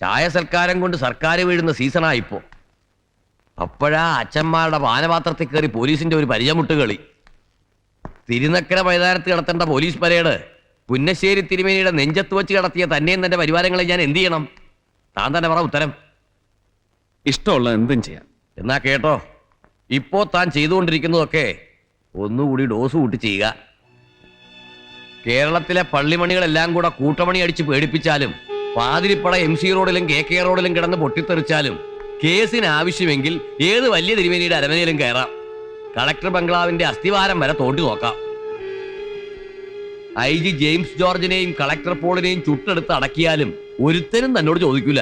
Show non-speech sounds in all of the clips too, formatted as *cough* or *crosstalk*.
ചായ സൽക്കാരം കൊണ്ട് സർക്കാർ വീഴുന്ന സീസണാ ഇപ്പോ. അപ്പോഴാ അച്ഛന്മാരുടെ പാനപാത്രത്തിൽ കയറി പോലീസിന്റെ ഒരു പരിചയമുട്ട് കളി തിരുനക്കര മൈതാനത്ത് കിടത്തേണ്ട പോലീസ് പരേഡ് പുന്നശ്ശേരി തിരുമേനിയുടെ നെഞ്ചത്ത് വെച്ച് കിടത്തിയ തന്നെയും തന്റെ പരിവാരങ്ങളെ ഞാൻ എന്ത് ചെയ്യണം? താൻ തന്നെ പറ ഉത്തരം. ഇഷ്ടമുള്ള എന്തും ചെയ്യാം. എന്നാ കേട്ടോ ഇപ്പോ താൻ ചെയ്തുകൊണ്ടിരിക്കുന്നതൊക്കെ ഒന്നുകൂടി ഡോസ് കൂട്ടി ചെയ്യുക. കേരളത്തിലെ പള്ളിമണികളെല്ലാം കൂടെ കൂട്ടമണി അടിച്ച് പേടിപ്പിച്ചാലും പാതിരിപ്പട എം സി റോഡിലും കെ കെ റോഡിലും കിടന്ന് പൊട്ടിത്തെറിച്ചാലും കേസിന് ആവശ്യമെങ്കിൽ ഏത് വലിയ തിരുമേനിയുടെ അരമനയിലും കയറാം. കളക്ടർ ബംഗ്ലാവിന്റെ അസ്ഥിവാരം വരെ തോണ്ടി നോക്കാം. ഐ ജി ജെയിംസ് ജോർജിനെയും കളക്ടർ പോളിനെയും ചുട്ടെടുത്ത് അടക്കിയാലും ഒരുത്തരും തന്നോട് ചോദിക്കൂല.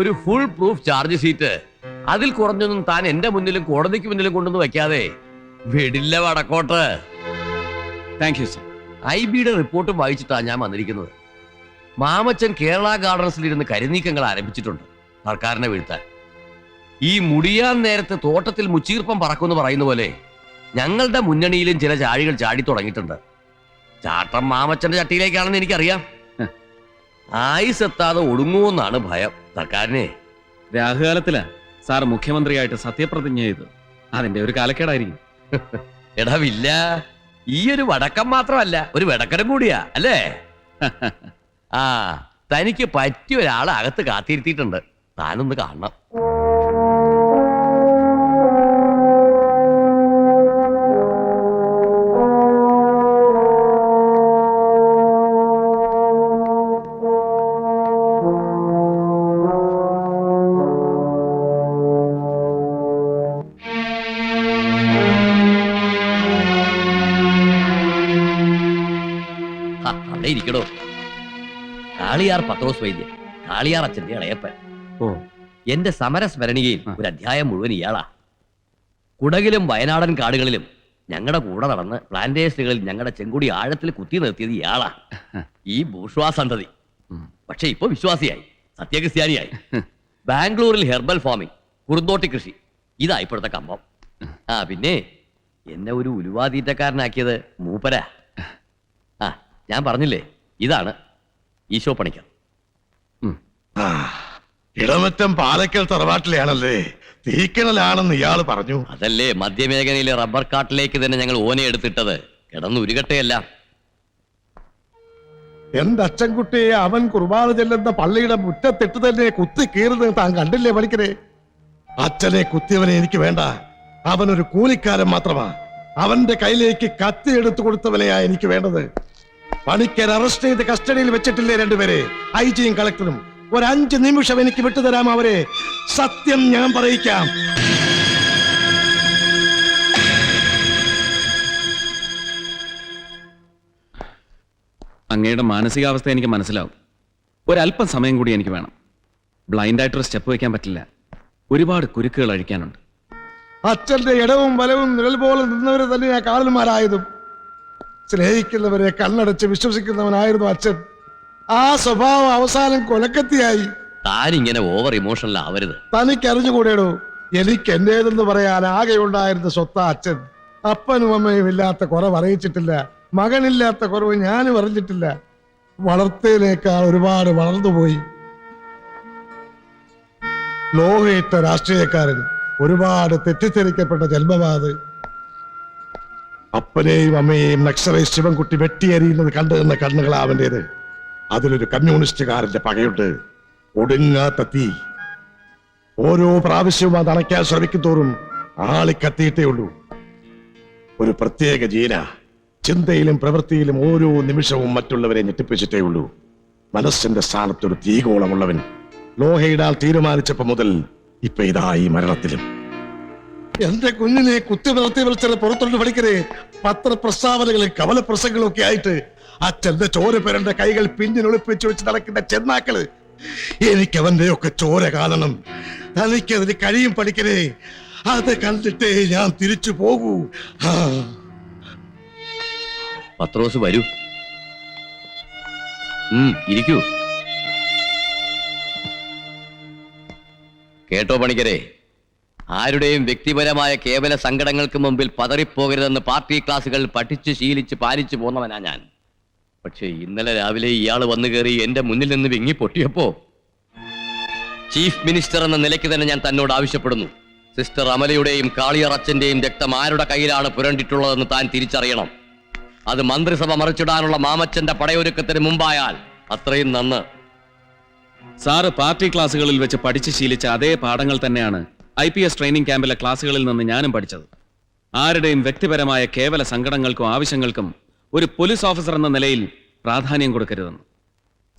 ഒരു ഫുൾ പ്രൂഫ് ചാർജ് ഷീറ്റ് അതിൽ കുറഞ്ഞൊന്നും താൻ എന്റെ മുന്നിലും കോടതിക്ക് മുന്നിലും കൊണ്ടൊന്നും വെക്കാതെ വിടില്ല വടക്കോട്ട്. താങ്ക് യു സർ ഐ ബിയുടെ റിപ്പോർട്ടും വായിച്ചിട്ടാണ് ഞാൻ വന്നിരിക്കുന്നത്. മാമച്ചൻ കേരള ഗാർഡൻസിൽ ഇരുന്ന് കരുനീക്കങ്ങൾ ആരംഭിച്ചിട്ടുണ്ട്. സർക്കാരിനെ വീഴ്ത്താൻ. ഈ മുടിയാൻ നേരത്ത് തോട്ടത്തിൽ മുച്ചീർപ്പം പറക്കുമെന്ന് പറയുന്ന പോലെ ഞങ്ങളുടെ മുന്നണിയിലും ചില ചാഴികൾ ചാടി തുടങ്ങിയിട്ടുണ്ട്. ചാട്ടം മാമച്ചന്റെ ചട്ടിയിലേക്കാണെന്ന് എനിക്കറിയാം. ആയുസ് എത്താതെ ഒടുങ്ങുമെന്നാണ് ഭയം. സർക്കാരിനെ. രാഹുകാലത്തിലാ സാർ മുഖ്യമന്ത്രിയായിട്ട് സത്യപ്രതിജ്ഞ ചെയ്തു. അതിന്റെ ഒരു കാലക്കേടായിരിക്കും. *laughs* എടാവില്ല ഈ ഒരു വടക്കം മാത്രമല്ല ഒരു വെടക്കരം കൂടിയാ അല്ലേ? *laughs* ആ തനിക്ക് പറ്റിയ ഒരാളെ അകത്ത് കാത്തിരുത്തിയിട്ടുണ്ട്. താനൊന്ന് കാണണം. അവിടെ ഇരിക്കടോ. കാളിയാർ പത്രോസ് വൈദ്യൻ. കാളിയാർ അച്ഛന്റെ ഇളയപ്പൻ. ഓ. എന്റെ സമരസ്മരണികയിൽ ഒരു അധ്യായം മുഴുവൻ ഇയാളാ. കുടകിലും വയനാടൻ കാടുകളിലും ഞങ്ങളുടെ കൂടെ നടന്ന് പ്ലാന്റേഷനുകളിൽ ഞങ്ങളുടെ ചെങ്കുടി ആഴത്തിൽ കുത്തി നിർത്തിയത് ഇയാളാ. ഈ സന്തതി ഉം. പക്ഷെ ഇപ്പൊ വിശ്വാസിയായി. സത്യക്രിസ്ത്യാനിയായി. ബാംഗ്ലൂരിൽ ഹെർബൽ ഫാമിംഗ് കുറുന്തോട്ടി കൃഷി. ഇതാ ഇപ്പോഴത്തെ കമ്പം. ആ പിന്നെ എന്നെ ഒരു ഉലുവാതീറ്റക്കാരനാക്കിയത് മൂപ്പരാ. ആ ഞാൻ പറഞ്ഞില്ലേ? ഇതാണ് ഈശോ പണിക്കാം. ഇളമറ്റം പാലക്കൽ തറവാട്ടിലാണല്ലേ തീക്കണലാണെന്ന് ഇയാൾ പറഞ്ഞു. അതല്ലേ മധ്യമേഖലയിലെ റബ്ബർ കാട്ടിലേക്ക് തന്നെ ഞങ്ങൾ ഓനെ എടുത്തിട്ടത്. കിടന്ന് ഉരുകട്ടെയല്ല എന്റെ അച്ഛൻകുട്ടിയെ അവൻ കുർബാന ചെല്ലുന്ന പള്ളിയുടെ മുറ്റത്തിട്ട് തന്നെ കുത്തി കീറുന്നത് താൻ കണ്ടില്ലേ പണിക്കരെ? അച്ഛനെ കുത്തിയവനെ എനിക്ക് വേണ്ട. അവനൊരു കൂലിക്കാരൻ മാത്രമാ. അവന്റെ കയ്യിലേക്ക് കത്തി എടുത്തു കൊടുത്തവനെയാ എനിക്ക് വേണ്ടത്. പണിക്കർ അറസ്റ്റ് ചെയ്ത് കസ്റ്റഡിയിൽ വെച്ചിട്ടില്ലേ രണ്ടുപേരെ? ഐ ജിയും കളക്ടറും ഒരു അഞ്ച് നിമിഷം എനിക്ക് വിട്ടുതരാം അവരെ. സത്യം ഞാൻ പറയിക്കാം. അങ്ങയുടെ മാനസികാവസ്ഥ എനിക്ക് മനസ്സിലാവും. ഒരല്പം സമയം കൂടി എനിക്ക് വേണം. ബ്ലൈൻഡായിട്ടൊരു സ്റ്റെപ്പ് വയ്ക്കാൻ പറ്റില്ല. ഒരുപാട് കുരുക്കുകൾ അഴിക്കാനുണ്ട്. അച്ഛന്റെ ഇടവും വലവും നിഴൽ പോലെ നിന്നവരെ തന്നെയാ കാവൽമാരായതും. സ്നേഹിക്കുന്നവരെ കണ്ണടച്ച് വിശ്വസിക്കുന്നവനായിരുന്നു അച്ഛൻ. ആ സ്വഭാവം അവസാനം കൊലക്കത്തിയായി. താനിങ്ങനെ ഓവർ ഇമോഷണൽ ആവരുത്. തനിക്ക് അറിഞ്ഞുകൂടേടോ എനിക്ക് എന്റേതെന്ന് പറയാൻ ആകെ ഉണ്ടായിരുന്ന സ്വത്ത അച്ഛൻ. അപ്പനും അമ്മയും ഇല്ലാത്ത കുറവ് അറിയിച്ചിട്ടില്ല. മകനില്ലാത്ത കുറവ് ഞാനും അറിഞ്ഞിട്ടില്ല. വളർത്തയിലേക്കാൾ ഒരുപാട് വളർന്നുപോയി. ലോകയിട്ട രാഷ്ട്രീയക്കാരൻ ഒരുപാട് തെറ്റിദ്ധരിക്കപ്പെട്ട ജന്മമാത്. അപ്പനെയും അമ്മയെയും നക്സലെ ശിവൻകുട്ടി വെട്ടിയെറിയുന്നത് കണ്ടു നിന്ന കണ്ണുകളാ അവന്റേത് അതിലൊരു കമ്മ്യൂണിസ്റ്റുകാരന്റെ പകയുണ്ട്. ഒടുങ്ങാത്ത തീ. ഓരോ പ്രാവശ്യവും അത് അണയ്ക്കാൻ ശ്രമിക്കും തോറും ആളിക്കത്തിയിട്ടേ ഉള്ളൂ. ഒരു പ്രത്യേക ജീന. ചിന്തയിലും പ്രവൃത്തിയിലും ഓരോ നിമിഷവും മറ്റുള്ളവരെ ഞെട്ടിപ്പിച്ചിട്ടേ ഉള്ളൂ. മനസ്സിന്റെ സ്ഥാനത്തൊരു തീകോളമുള്ളവൻ ലോഹയിടാൽ തീരുമാനിച്ചപ്പോ മുതൽ ഇപ്പൊ ഇതാ ഈ മരണത്തിലും. എന്റെ കുഞ്ഞിനെ കുത്തി വളർത്തി വിളിച്ചത് പുറത്തോട്ട് പഠിക്കരേ പത്രപ്രസ്താവനകളും കവലപ്രസംഗങ്ങളും ഒക്കെ ആയിട്ട് അച്ഛന്റെ ചോര പേരന്റെ കൈകൾ പിന്നിലൊളിപ്പിച്ചു വെച്ച് നടക്കുന്ന ചെന്നാക്കൾ. എനിക്ക് അവന്റെ ഒക്കെ ചോര കാണണം. തനിക്കതിന് കഴിയും പഠിക്കരേ അത് കണ്ടിട്ടേ ഞാൻ തിരിച്ചു പോകൂ. പത്ര പത്രോസ് വരൂ. ഇരിക്കൂ. കേട്ടോ പണിക്കരെ. ആരുടെയും വ്യക്തിപരമായ കേവല സങ്കടങ്ങൾക്ക് മുമ്പിൽ പതറിപ്പോകരുതെന്ന് പാർട്ടി ക്ലാസുകൾ പഠിച്ച് ശീലിച്ച് പാലിച്ചു പോന്നവനാ ഞാൻ. പക്ഷേ ഇന്നലെ രാവിലെ ഇയാൾ വന്നു കയറി എന്റെ മുന്നിൽ നിന്ന് വിങ്ങി പൊട്ടിയപ്പോ ചീഫ് മിനിസ്റ്റർ എന്ന നിലയ്ക്ക് തന്നെ ഞാൻ തന്നോട് ആവശ്യപ്പെടുന്നു. സിസ്റ്റർ അമലയുടെയും കാളിയറച്ചന്റെയും രക്തം ആരുടെ കയ്യിലാണ് പുരണ്ടിട്ടുള്ളതെന്ന് താൻ തിരിച്ചറിയണം. അത് മന്ത്രിസഭ മറിച്ചിടാനുള്ള മാമച്ചന്റെ പടയൊരുക്കത്തിന് മുമ്പായാൽ അത്രയും നന്ന്. സാറ് പാർട്ടി ക്ലാസുകളിൽ വെച്ച് പഠിച്ച് ശീലിച്ച അതേ പാഠങ്ങൾ തന്നെയാണ് ഐ പി എസ് ട്രെയിനിങ് ക്യാമ്പിലെ ക്ലാസ്സുകളിൽ നിന്ന് ഞാനും പഠിച്ചത്. ആരുടെയും വ്യക്തിപരമായ കേവല സങ്കടങ്ങൾക്കും ആവശ്യങ്ങൾക്കും ഒരു പോലീസ് ഓഫീസർ എന്ന നിലയിൽ പ്രാധാന്യം കൊടുക്കരുതെന്ന്.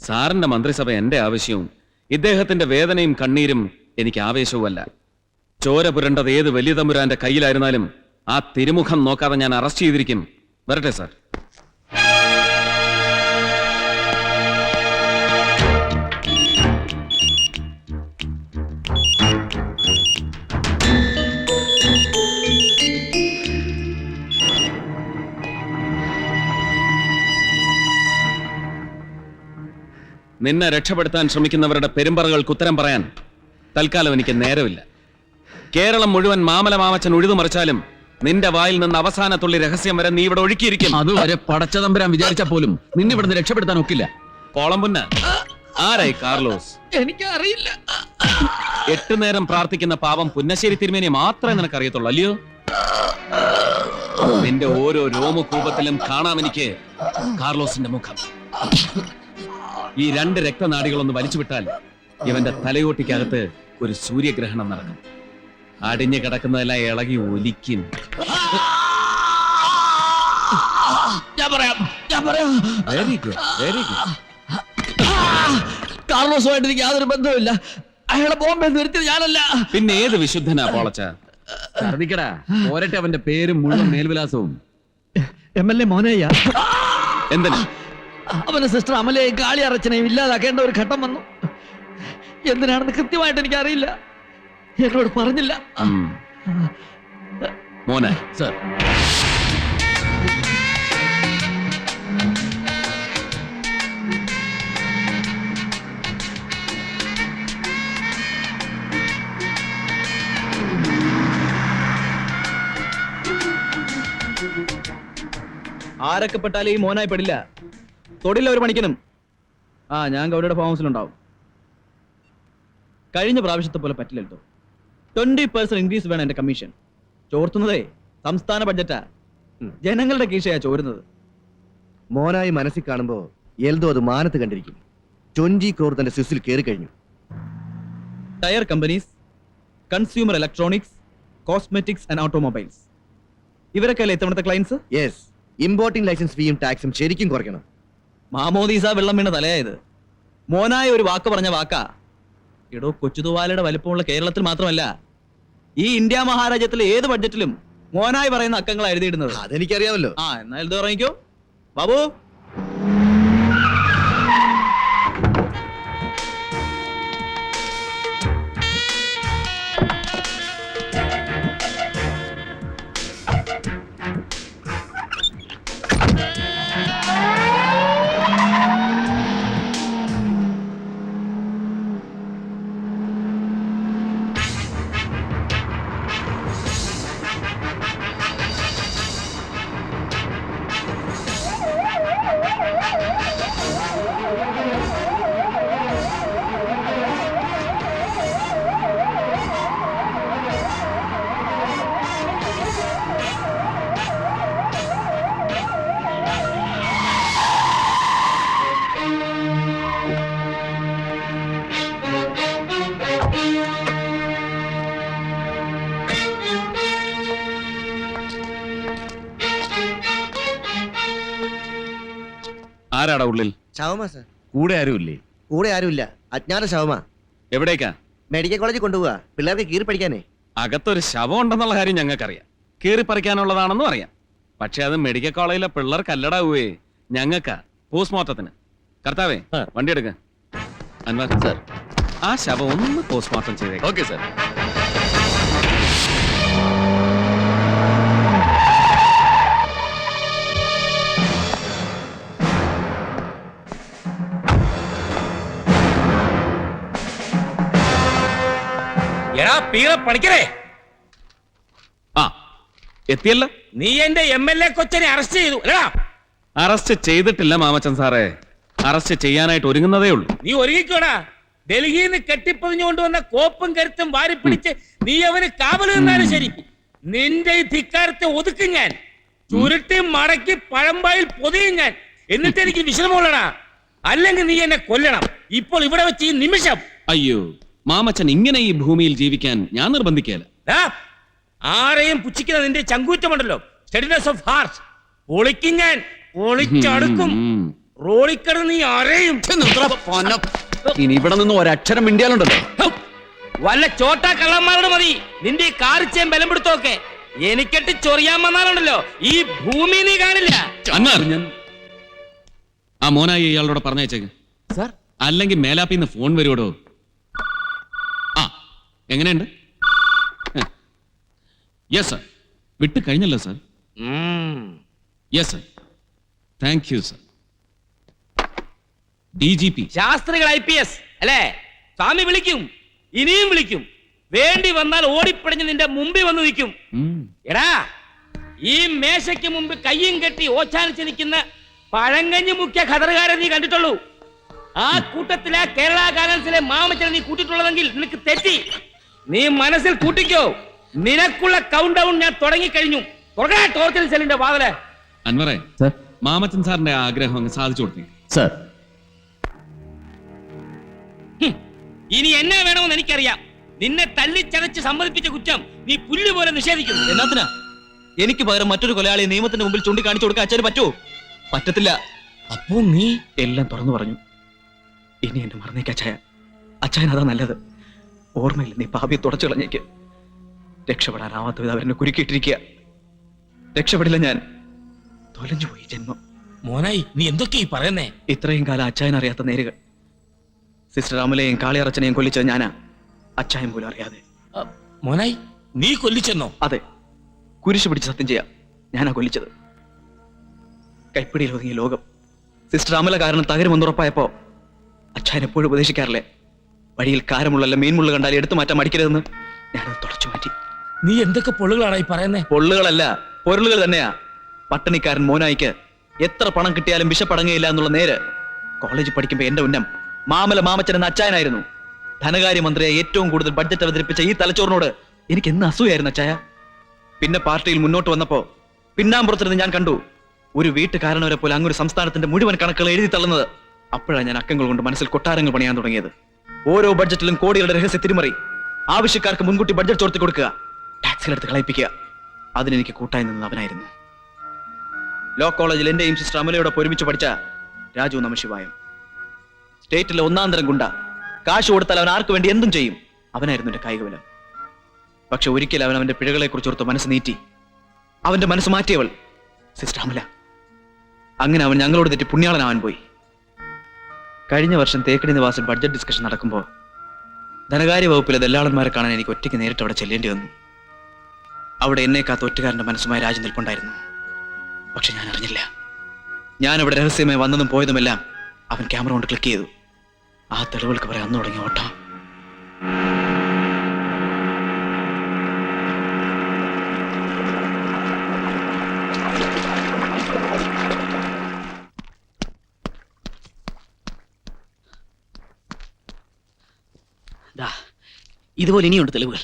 സാറിന്റെ മന്ത്രിസഭ എന്റെ ആവശ്യവും ഇദ്ദേഹത്തിന്റെ വേദനയും കണ്ണീരും എനിക്ക് ആവേശവുമല്ല. ചോര പുരണ്ടത് ഏത് വലിയ തമ്പുരാന്റെ കയ്യിലായിരുന്നാലും ആ തിരുമുഖം നോക്കാതെ ഞാൻ അറസ്റ്റ് ചെയ്തിരിക്കും. വരട്ടെ സാർ. നിന്നെ രക്ഷപ്പെടുത്താൻ ശ്രമിക്കുന്നവരുടെ പെരുമ്പറകൾക്ക് ഉത്തരം പറയാൻ തൽക്കാലം എനിക്ക് നേരമില്ല. കേരളം മുഴുവൻ മാമല മാമച്ചൻ ഉഴുതുമറിച്ചാലും നിന്റെ വായിൽ നിന്ന് അവസാന തുള്ളി രഹസ്യം വരെ നീ ഇവിടെ ഒഴുക്കിയിരിക്കും. അതുവരെ പടച്ചതമ്പരാൻ വിചാരിച്ചാൽ പോലും നിന്നെ ഇവിടുന്ന് രക്ഷപ്പെടുത്താൻ ഒക്കില്ല. കോളംപുന്ന ആരായി കാർലോസ്? എനിക്കറിയില്ല. എട്ട് നേരം പ്രാർത്ഥിക്കുന്ന പാവം പുന്നശ്ശേരി തിരുമേനി മാത്രമേ നിനക്ക് അറിയത്തുള്ളൂ അല്ലയോ? നിന്റെ ഓരോ രോമകൂപത്തിലും കാണാം എനിക്ക് കാർലോസിന്റെ മുഖം. ഈ രണ്ട് രക്തനാടികളൊന്ന് വലിച്ചുവിട്ടാൽ ഇവന്റെ തലയോട്ടിക്കകത്ത് ഒരു സൂര്യഗ്രഹണം നടക്കും. അടിഞ്ഞു കിടക്കുന്നതെല്ലാം ഇളകി ഒലിക്കും. ഞാൻ പറയാം ഞാൻ പറയാം. വെരി ഗുഡ് വെരി ഗുഡ് കാർലോസുമായിട്ട് എനിക്ക് യാതൊരു ബന്ധവുമില്ല. അയാളെ ബോംബെ നിർത്തിയത് ഞാനല്ല. പിന്നെ ഏത് വിശുദ്ധനാ പോളച്ച? പോരട്ടെ അവന്റെ പേരും മുഴുവൻ മേൽവിലാസവും. M L A Monayya. എന്തിനാ? അവന്റെ സിസ്റ്റർ അമലയെയും കാളി അറച്ചനെയും ഇല്ലാതാക്കേണ്ട ഒരു ഘട്ടം വന്നു. എന്തിനാണെന്ന് കൃത്യമായിട്ട് എനിക്ക് അറിയില്ല എന്നോട് പറഞ്ഞില്ല. മോനെ. സർ. ആരൊക്കെ പെട്ടാലും ഈ മോനായി പെടില്ല. തൊടില്ല ഒരു പണിക്കനും ആ ഞാൻ ഗൗരിയുടെ ഫാം ഹൗസിലുണ്ടാവും കഴിഞ്ഞ പ്രാവശ്യത്തെ പോലെ പറ്റില്ലല്ലോ. ട്വന്റി പെർസെന്റ് ഇൻക്രീസ് വേണം എന്റെ കമ്മീഷൻ ചോർത്തുന്നതേ സംസ്ഥാന ബഡ്ജറ്റാ ജനങ്ങളുടെ കീശയാ ചോരുന്നത്. മോനായി മനസ്സിൽ കാണുമ്പോ എൽദോ അത് മാനത്ത് കണ്ടിരിക്കും. ട്വന്റി ക്രോർ തന്റെ സ്വിസിൽ കയറി കഴിഞ്ഞു. Tyre companies consumer electronics cosmetics and automobiles ഇവരൊക്കെ അല്ലേ ഇത്തവണത്തെ ക്ലയൻസ് യെസ് ഇമ്പോർട്ടിംഗ് ലൈസൻസ് ഫീയും ടാക്സും ശരിക്കും കുറയ്ക്കണം. മാമോദീസ വെള്ളം വീണ തലയായത്. മോനായ ഒരു വാക്ക് പറഞ്ഞ വാക്കാ എടോ കൊച്ചുതുവാലയുടെ വലിപ്പമുള്ള കേരളത്തിൽ മാത്രമല്ല ഈ ഇന്ത്യ മഹാരാജ്യത്തിലെ ഏത് ബഡ്ജറ്റിലും മോനായി പറയുന്ന അക്കങ്ങൾ എഴുതിയിടുന്നത്. അതെനിക്കറിയാമല്ലോ. ആ എന്നാൽ ഇത് ഇറങ്ങിക്കോ ബാബു ആരാടാ ഉള്ളിൽ? ശവമാ സർ. കൂടെ ആരുമില്ലേ കൂടെ ആരുമില്ല അജ്ഞാത ശവമാ. എവിടേക്കാ? മെഡിക്കൽ കോളേജിൽ കൊണ്ടുപോവാ. പിള്ളേർക്ക് കീറി പഠിക്കാനേ. അകത്തൊരു ശവം ഉണ്ടെന്നുള്ള കാര്യം ഞങ്ങൾക്കറിയാം. കീറി പറിക്കാനുള്ളതാണെന്നും അറിയാം. പക്ഷെ അത് മെഡിക്കൽ കോളേജിലെ പിള്ളേർക്ക് അല്ലടാവേ ഞങ്ങൾക്കാ പോസ്റ്റ്മോർട്ടത്തിന്. കർത്താവേ വണ്ടി എടുക്ക. അൻവർ. സർ. ആ ശവം ഒന്ന് പോസ്റ്റ്മോർട്ടം ചെയ്തേക്കാം. Okay sir. എടാ പീറ പണിക്കരേ ആ എത്തിയല്ലോ. നീ എന്റെ എം എൽ എ കൊച്ചനെ അറസ്റ്റ് ചെയ്തു. അല്ലടാ അറസ്റ്റ് ചെയ്തിട്ടില്ല മാമച്ചൻ സാറേ. അറസ്റ്റ് ചെയ്യാനായിട്ട് ഒരുങ്ങുന്നതേ ഉള്ളൂ. നീ ഒരുങ്ങിക്കോടാ. ഡൽഹിയിൽ നിന്ന് കെട്ടിപ്പൊതിഞ്ഞു കൊണ്ടുവന്ന കോപ്പും കരുത്തും വാരിപ്പിടിച്ച് നീ അവന് കാവൽ നിന്നാലും ശരി. നിന്റെ ഈ ധിക്കാരത്തെ ഒതുക്കും ഞാൻ. ചുരുട്ടി മടക്കി പഴമ്പായിൽ പൊതിയും ഞാൻ. എന്നിട്ട് എനിക്ക് വിഷമമുള്ളടാ. അല്ലെങ്കിൽ നീ എന്നെ കൊല്ലണം. ഇപ്പോൾ ഇവിടെ വെച്ച് ഈ നിമിഷം. അയ്യോ. മാമച്ചൻ ഇങ്ങനെ ഈ ഭൂമിയിൽ ജീവിക്കാൻ ഞാൻ നിർബന്ധിക്കല ആരെയും പുച്ഛിക്കുന്ന നിന്റെ ചങ്കൂറ്റമുണ്ടല്ലോ. സ്റ്റെഡിനെസ് ഓഫ് ഹാർട്ട് പൊളിക്കും ഞാൻ പൊളിച്ചടുക്കും റോളിക്കട നീ ആരെയും ഇനി ഇവിടെ നിന്ന് ഒരക്ഷരം മിണ്ടിയാലുണ്ടല്ലോ. വല്ല ചോട്ടാ കള്ളന്മാരോട് മതി. നിന്റെ ഈ കാറിച്ചേം ബലം പിടുത്തൊക്കെ എനിക്കെട്ട് ചൊറിയാൻ വന്നാലുണ്ടല്ലോ. ഈ ഭൂമി നീ കാണില്ല. ആ മോനായി ഇയാളോട് പറഞ്ഞയച്ചേക്ക്. സർ. അല്ലെങ്കിൽ മേലാപ്പിന്ന് ഫോൺ വരുവോടോ? എങ്ങനെയുണ്ട്? യെസ് സർ വിട്ട് കഴിഞ്ഞല്ലോ sir yes sir thank you sir D G P Sastrikal I P S അല്ലേ? സ്വാമി വിളിക്കും ഇനിയും വിളിക്കും. വേണ്ടി വന്നാൽ ഓടിപ്പടഞ്ഞ് നിന്റെ മുമ്പിൽ വന്ന് നിൽക്കും. എടാ ഈ മേശയ്ക്ക് മുമ്പ് കയ്യും കെട്ടി ഓച്ചാനിച്ച് നിൽക്കുന്ന പഴങ്കഞ്ഞി മുഖ്യ ഖതറുകാരെ നീ കണ്ടിട്ടുള്ളൂ. ആ കൂട്ടത്തിലെ കേരള ഗാനൻസിലെ മാമച്ചനെ നീ കൂട്ടിയിട്ടുള്ളതെങ്കിൽ നിനക്ക് തെറ്റി. നീ മനസ്സിൽ കൂട്ടിക്കോ. നിനക്കുള്ള കൗണ്ട് ഡൗൺ ഞാൻ തുടങ്ങാ ടോർച്ചൽ സെല്ലിന്റെ വാതിലെ. അൻവറെ സർ. മാമച്ചൻ സാറിന്റെ ആഗ്രഹം അങ്ങ് സാധിച്ചു കൊടുത്തേ. സർ. ഇനി എന്നെ വേണമെന്ന് എനിക്കറിയാം. നിന്നെ തല്ലിച്ചതച്ച് സമ്മതിപ്പിച്ച കുറ്റം നീ പുല്ല് പോലെ നിഷേധിക്കുന്നു. എന്നാത്തിനാ? എനിക്ക് പകരം മറ്റൊരു കൊലയാളി നിയമത്തിന്റെ മുമ്പിൽ ചൂണ്ടിക്കാണിച്ചു കൊടുക്കാൻ അച്ഛന് പറ്റുമോ? പറ്റത്തില്ല. അപ്പോ നീ എല്ലാം തുറന്നു പറഞ്ഞു. ഇനി എന്നെ മറന്നേക്കച്ചായ അച്ചായൻ അതാ നല്ലത്. ഓർമ്മയില്ല. നീ പാപിയെ തുടച്ചു കളഞ്ഞേക്ക്. രക്ഷപ്പെടാനാവാത്ത വിധം അവരെന്നെ കുരുക്കിയിട്ടിരിക്കുക. രക്ഷപ്പെടില്ല ഞാൻ. തൊലഞ്ഞു പോയി ജന്മം. മോനായി നീ എന്തൊക്കെയാ ഈ പറയുന്നേ? ഇത്രയും കാലം അച്ചായൻ അറിയാത്ത നേരുകൾ. സിസ്റ്റർ അമലയെയും കാളിയറച്ചനെയും കൊല്ലിച്ചത് ഞാനാ. അച്ചായൻ പോലും അറിയാതെ. മോനായി നീ കൊല്ലിച്ചെന്നോ? അതെ. കുരിശ് പിടിച്ച് സത്യം ചെയ്യാം. ഞാനാ കൊല്ലിച്ചത്. കൈപ്പിടിയിൽ ഒതുങ്ങിയ ലോകം. സിസ്റ്റർ അമല കാരണം തകരുമെന്നുറപ്പായപ്പോ അച്ഛൻ എപ്പോഴും ഉപദേശിക്കാറില്ലേ? വഴിയിൽ കാരമുള്ള മീൻമുള്ള കണ്ടാൽ എടുത്തു മാറ്റാൻ മടിക്കരുതെന്ന് ഞാനത് തുടച്ചു മാറ്റി. നീ എന്തൊക്കെ പൊള്ളുകളാണ് ഈ പറയുന്നേ? പൊള്ളുകളല്ല പൊരുളുകൾ തന്നെയാ. പട്ടണിക്കാരൻ മോനായിക്ക് എത്ര പണം കിട്ടിയാലും വിശപ്പടങ്ങയില്ല എന്നുള്ള നേര്. കോളേജിൽ പഠിക്കുമ്പോൾ എന്റെ ഉന്നം. മാമല മാമച്ചൻ എന്ന അച്ചായനായിരുന്നു. ധനകാര്യമന്ത്രിയെ ഏറ്റവും കൂടുതൽ ബഡ്ജറ്റ് അവതരിപ്പിച്ച ഈ തലച്ചോറിനോട് എനിക്ക് എന്ന് അസൂയായിരുന്നു അച്ചായ? പിന്നെ പാർട്ടിയിൽ മുന്നോട്ട് വന്നപ്പോ പിന്നാമ്പുറത്തിരുന്ന് ഞാൻ കണ്ടു. ഒരു വീട്ടുകാരനവരെ പോലെ അങ്ങൊരു സംസ്ഥാനത്തിന്റെ മുഴുവൻ കണക്കുകൾ എഴുതി തള്ളുന്നത്. അപ്പോഴാണ് ഞാൻ അക്കങ്ങൾ കൊണ്ട് മനസ്സിൽ കൊട്ടാരങ്ങൾ പണിയാൻ തുടങ്ങിയത്. ഓരോ ബഡ്ജറ്റിലും കോടികളുടെ രഹസ്യ തിരിമറി. ആവശ്യക്കാർക്ക് മുൻകൂട്ടി ബഡ്ജറ്റ് ചോർത്തി കൊടുക്കുക. ടാക്സിലെടുത്ത് കളയിപ്പിക്കുക. അതിനെനിക്ക് കൂട്ടായി നിന്നത് അവനായിരുന്നു. ലോ കോളേജിൽ എന്റെയും സിസ്റ്റർ അമലയോടൊപ്പം ഒരുമിച്ച് പഠിച്ച രാജു നമശിവായം സ്റ്റേറ്റിലെ ഒന്നാം തരം ഗുണ്ട. കാശ് കൊടുത്താൽ അവൻ ആർക്ക് വേണ്ടി എന്തും ചെയ്യും? അവനായിരുന്നു എന്റെ കായികബലം പക്ഷെ ഒരിക്കൽ അവൻ അവന്റെ പിഴകളെക്കുറിച്ച് കുറിച്ചോർത്ത് മനസ്സ് നീറ്റി അവന്റെ മനസ്സ് മാറ്റിയവൾ സിസ്റ്റർ അമല. അങ്ങനെ അവൻ ഞങ്ങളോട് തെറ്റി പുണ്യാളനാവാൻ പോയി. കഴിഞ്ഞ വർഷം തേക്കടി നിവാസിൽ ബഡ്ജറ്റ് ഡിസ്കഷൻ നടക്കുമ്പോൾ ധനകാര്യ വകുപ്പിലെ ദല്ലാളന്മാരെ കാണാൻ എനിക്ക് ഒറ്റയ്ക്ക് നേരിട്ട് അവിടെ ചെല്ലേണ്ടി വന്നു. അവിടെ എന്നെ കാത്ത ഒറ്റുകാരന്റെ മനസ്സുമായി രാജ്യം നിൽപ്പുണ്ടായിരുന്നു. പക്ഷെ ഞാൻ അറിഞ്ഞില്ല. ഞാൻ അവിടെ രഹസ്യമായി വന്നതും പോയതുമെല്ലാം അവൻ ക്യാമറ കൊണ്ട് ക്ലിക്ക് ചെയ്തു. ആ തെളിവുകൾക്ക് പറയാൻ അന്ന് തുടങ്ങിയ ഓട്ടം. ഇതുപോലെ ഇനിയുണ്ട് തെളിവുകൾ.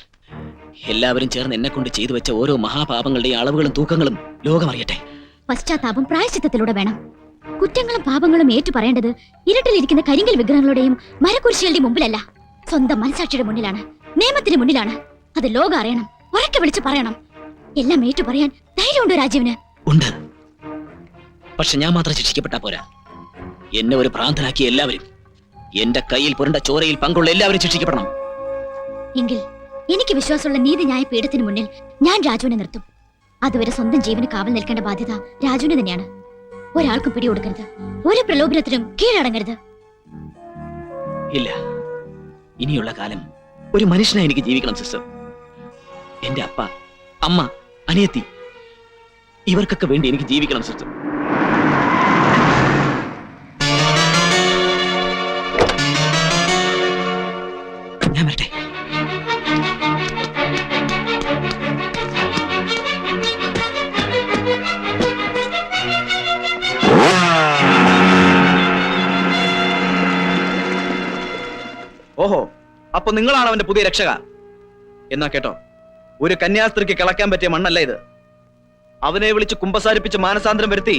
എല്ലാവരും ചേർന്ന് എന്നെ കൊണ്ട് ചെയ്തു വെച്ച ഓരോ മഹാപാപങ്ങളുടെയും അളവുകളും തൂക്കങ്ങളും ലോകം അറിയട്ടെ. പശ്ചാത്താപം പ്രായശ്ചിത്തത്തിലൂടെ വേണം. കുറ്റങ്ങളും പാപങ്ങളും ഏറ്റു പറയേണ്ടത് ഇരുട്ടിലിരിക്കുന്ന കരിങ്കൽ വിഗ്രഹങ്ങളുടെയും മരക്കുരിശികളുടെയും മുമ്പിലല്ല. സ്വന്തം മനസാക്ഷിയുടെ മുന്നിലാണ് നിയമത്തിന് മുന്നിലാണ്. അത് ലോകം അറിയണം ഉറക്കെ വിളിച്ചു പറയണം. എല്ലാം ഏറ്റു പറയാൻ ധൈര്യമുണ്ടോ രാജീവിന്? ഉണ്ട്. പക്ഷെ ഞാൻ മാത്രം ശിക്ഷിക്കപ്പെട്ടാ പോരാ. എന്നെ ഒരു ഭ്രാന്തനാക്കിയ എല്ലാവരും എന്റെ കയ്യിൽ പുരണ്ട ചോരയിൽ പങ്കുള്ള എല്ലാവരും ശിക്ഷിക്കപ്പെടണം. എങ്കിൽ എനിക്ക് വിശ്വാസമുള്ള നീതിന്യായ പീഠത്തിന് മുന്നിൽ ഞാൻ രാജുവിനെ നിർത്തും. അതുവരെ സ്വന്തം ജീവന് കാവൽ നിൽക്കേണ്ട ബാധ്യത രാജുവിന് തന്നെയാണ്. ഒരാൾക്കും പിടികൊടുക്കരുത്. ഒരു പ്രലോഭനത്തിനും കീഴടങ്ങരുത്. ഇല്ല. ഇനിയുള്ള കാലം ഒരു മനുഷ്യനായി എനിക്ക് ജീവിക്കണം സിസ്റ്റർ. എന്റെ അപ്പ അമ്മ അനിയത്തി ഇവർക്കൊക്കെ വേണ്ടി എനിക്ക് ജീവിക്കണം സിസ്റ്റർ. അപ്പൊ നിങ്ങളാണ് അവന്റെ പുതിയ രക്ഷക. എന്നാ കേട്ടോ ഒരു കന്യാസ്ത്രീക്ക് കിളക്കാൻ പറ്റിയ മണ്ണല്ല ഇത്. അവനെ വിളിച്ച് കുമ്പസാരിപ്പിച്ച് മാനസാന്തരം വരുത്തി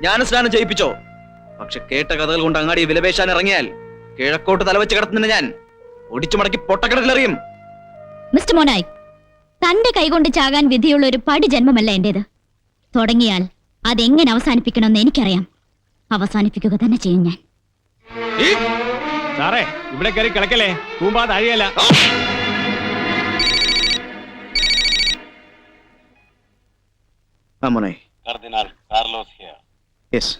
ജ്ഞാനസ്നാനം ചെയ്യിപ്പിച്ചോ. പക്ഷെ കേട്ട കഥകൾ കൊണ്ട് അങ്ങാടി വിലപേശാൻ ഇറങ്ങിയാൽ കിഴക്കോട്ട് തലവെച്ച് കിടത്തുന്ന ഞാൻ ഒടിച്ചു മടക്കി പൊട്ടക്കിടക്കിലെറിയും മിസ്റ്റർ മോനായി തന്റെ കൈകൊണ്ട് ചാകാൻ വിധിയുള്ള ഒരു പടി ജന്മമല്ല എന്റേത്. തുടങ്ങിയാൽ അതെങ്ങനെ അവസാനിപ്പിക്കണമെന്ന് എനിക്കറിയാം. അവസാനിപ്പിക്കുക തന്നെ ചെയ്യും ഞാൻ. സാറേ ഇവിടെ കയറി കിടക്കല്ലേ? തൂമ്പാ താഴെയല്ല. Carlos here. യെസ്